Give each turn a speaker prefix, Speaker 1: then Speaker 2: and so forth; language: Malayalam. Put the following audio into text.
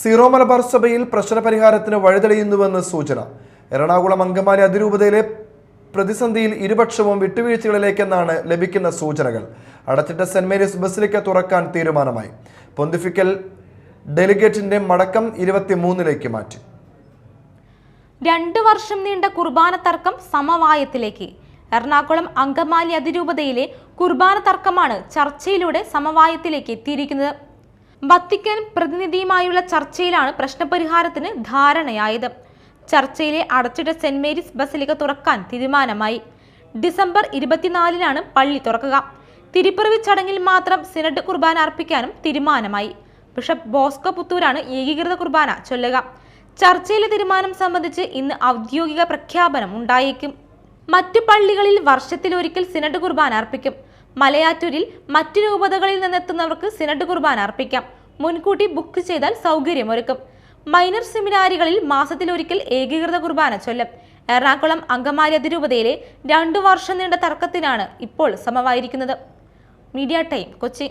Speaker 1: സീറോ മലബാർ സഭയിൽ പ്രശ്നപരിഹാരത്തിന് വഴിതെളിയുന്നുവെന്ന് സൂചന. എറണാകുളം അങ്കമാലി അതിരൂപതയിലെ പ്രതിസന്ധിയിൽ ഇരുപക്ഷവും വിട്ടുവീഴ്ചകളിലേക്കെന്നാണ് ലഭിക്കുന്ന സൂചനകൾ. അടച്ചിട്ട സെന്റ് മേരീസ് ബസിലിക്ക തുറക്കാൻ തീരുമാനമായി. പൊന്തിഫിക്കൽ ഡെലിഗേറ്റിന്റെ മടക്കം ഇരുപത്തിമൂന്നിലേക്ക് മാറ്റി.
Speaker 2: രണ്ടു വർഷം നീണ്ട കുർബാന തർക്കം സമവായത്തിലേക്ക്. എറണാകുളം അങ്കമാലി അതിരൂപതയിലെ കുർബാന തർക്കമാണ് ചർച്ചയിലൂടെ സമവായത്തിലേക്ക് എത്തിയിരിക്കുന്നത്. വത്തിക്കാൻ പ്രതിനിധിയുമായുള്ള ചർച്ചയിലാണ് പ്രശ്നപരിഹാരത്തിന് ധാരണയായത്. ചർച്ചയിലെ അടച്ചിട്ട സെന്റ് മേരീസ് ബസലിക തുറക്കാൻ തീരുമാനമായി. ഡിസംബർ ഇരുപത്തിനാലിനാണ് പള്ളി തുറക്കുക. തിരുപ്പിറവി ചടങ്ങിൽ മാത്രം സിനഡ് കുർബാന അർപ്പിക്കാനും തീരുമാനമായി. ബിഷപ്പ് ബോസ്കോ പുത്തൂരാണ് ഏകീകൃത കുർബാന ചൊല്ലുക. ചർച്ചയിലെ തീരുമാനം സംബന്ധിച്ച് ഇന്ന് ഔദ്യോഗിക പ്രഖ്യാപനം ഉണ്ടായേക്കും. മറ്റു പള്ളികളിൽ വർഷത്തിലൊരിക്കൽ സിനഡ് കുർബാന അർപ്പിക്കും. മലയാറ്റൂരിൽ മറ്റു രൂപതകളിൽ നിന്നെത്തുന്നവർക്ക് സിനഡ് കുർബാന അർപ്പിക്കാം. മുൻകൂട്ടി ബുക്ക് ചെയ്താൽ സൗകര്യമൊരുക്കും. മൈനർ സെമിനാരികളിൽ മാസത്തിലൊരിക്കൽ ഏകീകൃത കുർബാന ചൊല്ലും. എറണാകുളം അങ്കമാലി അതിരൂപതയിലെ രണ്ടു വർഷം നീണ്ട തർക്കത്തിനാണ് ഇപ്പോൾ സമവായിരിക്കുന്നത്. Media time Kochi.